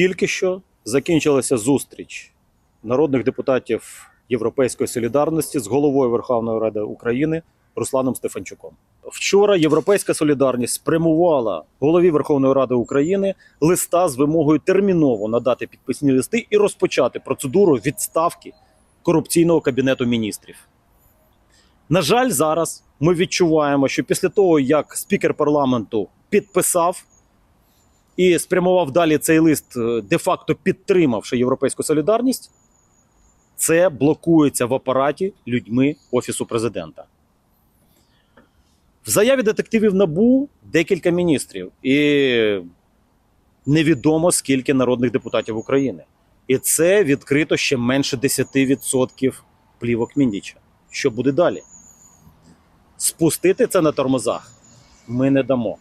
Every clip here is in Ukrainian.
Тільки що закінчилася зустріч народних депутатів Європейської солідарності з головою Верховної Ради України Русланом Стефанчуком. Вчора Європейська солідарність спрямувала голові Верховної Ради України листа з вимогою терміново надати підписні листи і розпочати процедуру відставки корупційного кабінету міністрів. На жаль, зараз ми відчуваємо, що після того, як спікер парламенту підписав і спрямував далі цей лист, е, де-факто підтримавши європейську солідарність, це блокується в апараті людьми Офісу президента. В заяві детективів НАБУ декілька міністрів, і невідомо скільки народних депутатів України. І це відкрито ще менше 10% плівок Міндіча. Що буде далі? Спустити це на тормозах ми не дамо.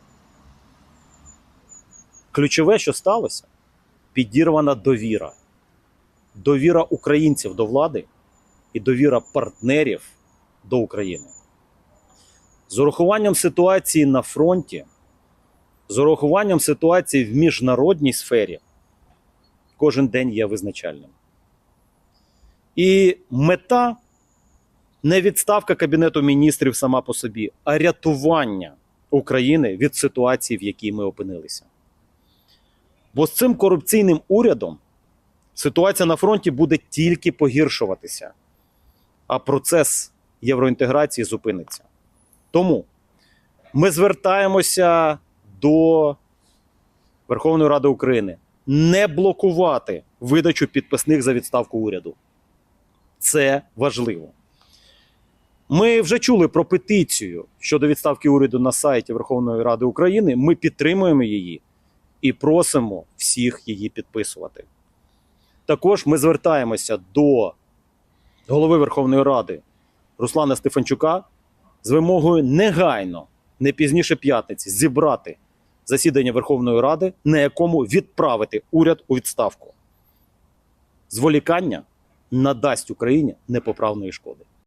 Ключове, що сталося, підірвана довіра. Довіра українців до влади і довіра партнерів до України. З урахуванням ситуації на фронті, з урахуванням ситуації в міжнародній сфері, кожен день є визначальним. І мета не відставка Кабінету міністрів сама по собі, а рятування України від ситуації, в якій ми опинилися. Бо з цим корупційним урядом ситуація на фронті буде тільки погіршуватися, а процес євроінтеграції зупиниться. Тому ми звертаємося до Верховної Ради України не блокувати видачу підписних за відставку уряду. Це важливо. Ми вже чули про петицію щодо відставки уряду на сайті Верховної Ради України. Ми підтримуємо її і просимо всіх її підписувати. Також ми звертаємося до голови Верховної Ради Руслана Стефанчука з вимогою негайно, не пізніше п'ятниці, зібрати засідання Верховної Ради, на якому відправити уряд у відставку. Зволікання надасть Україні непоправної шкоди.